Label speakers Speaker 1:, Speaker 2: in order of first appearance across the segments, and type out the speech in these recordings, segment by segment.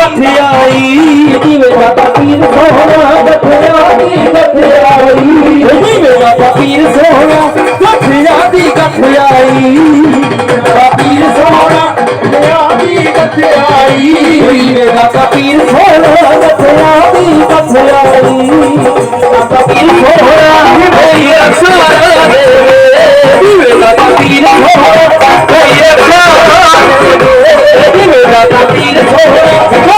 Speaker 1: ਬਥਿਆਈ ਜਿਵੇਂ ਦਾ ਪੀਰ ਸੋਹਣਾ ਬਥਿਆ ਦੀ ਬਥਿਆਈ ਜਿਵੇਂ ਦਾ ਪੀਰ ਸੋਹਣਾ ਬਥਿਆ ਦੀ ਬਥਿਆਈ ਪੀਰ ਸੋਹਣਾ ਬਥਿਆ ਦੀ ਬਥਿਆਈ ਜਿਵੇਂ ਦਾ ਪੀਰ ਸੋਹਣਾ ਬਥਿਆ ਦੀ ਬਥਿਆਈ ਪੀਰ ਸੋਹਣਾ ਮੇਰੀ ਅਸਰ ਦੇ ਜਿਵੇਂ ਦਾ ਪੀਰ ਸੋਹਣਾ ਮੇਰੀ ਅਸਰ ਦੇ ਜਿਵੇਂ ਦਾ ਪੀਰ ਸੋਹਣਾ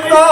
Speaker 2: Senhor.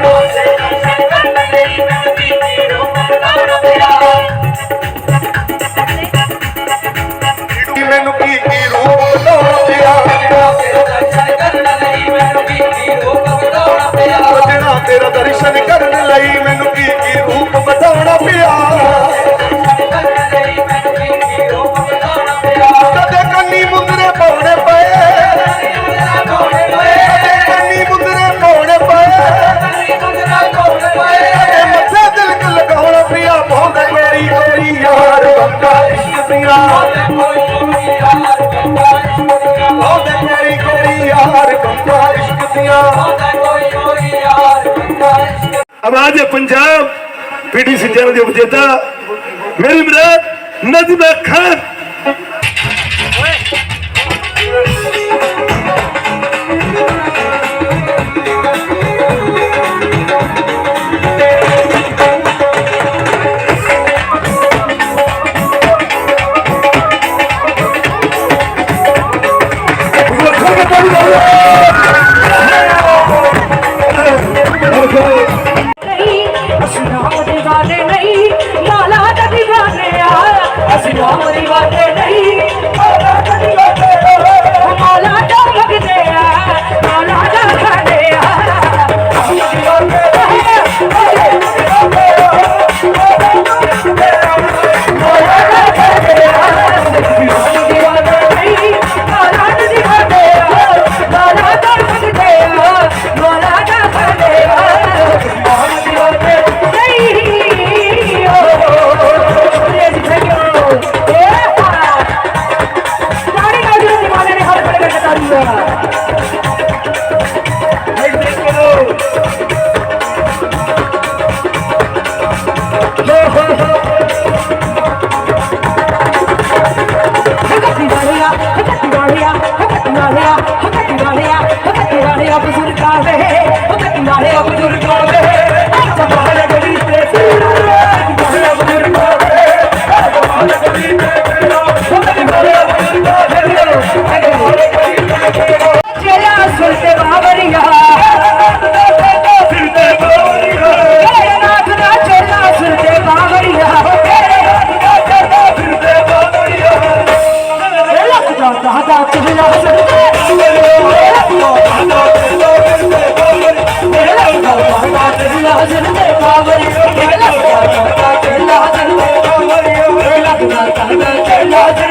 Speaker 2: ਦਰਸ਼ਨ ਕਰਨ ਲਈ ਮੈਨੂੰ ਕੀ ਕੀ ਰੂਪ ਬਤਾਉਣਾ ਪਿਆ? ਕਦੇ ਕੰਨੀ ਮੁੰਦਰੇ ਪਾਉਣੇ ਪਏ। ਕਦੇ ਕੰਨੀ ਪਏ। ਕਦੇ ਮੱਥੇ ਦਿਲਕ ਲਗਾਉਣਾ ਪਿਆ। ਬਹੁਤ ਮੇਰੀ ਮੇਰੀ ਇਸ਼ਕ ਪਿਆ।
Speaker 3: आवाज़ है पंजाब पीटी सिंह के विजेता मेरी मदद नजमा खान
Speaker 4: காமரை வாக்க Thank you.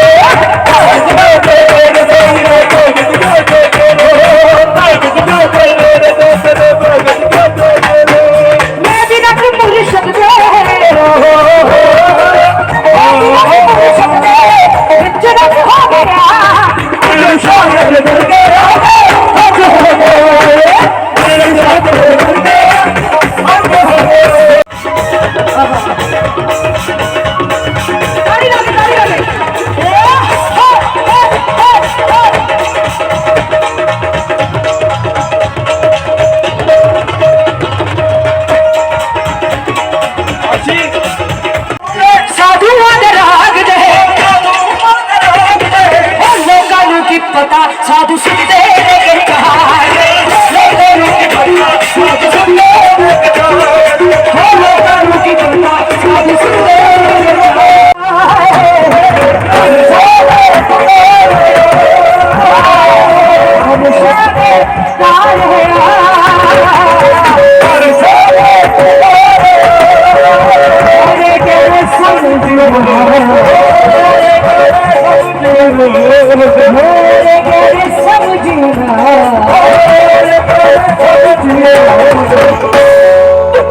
Speaker 4: साधु सुनते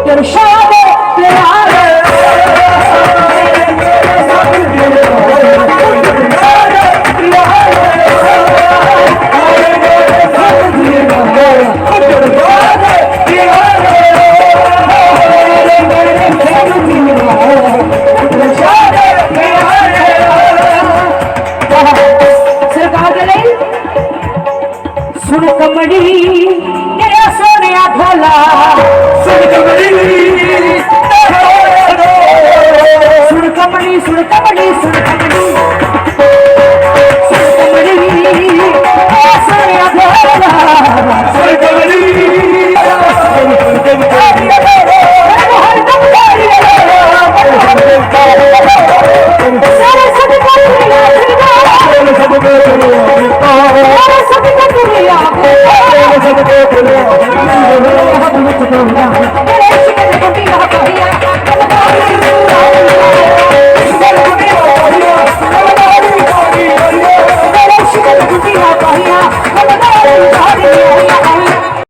Speaker 4: Quero chorar
Speaker 1: சுடுக்கமணி
Speaker 4: சுடுக்கமணி சுடுக்கமணி சுடுக்கமணி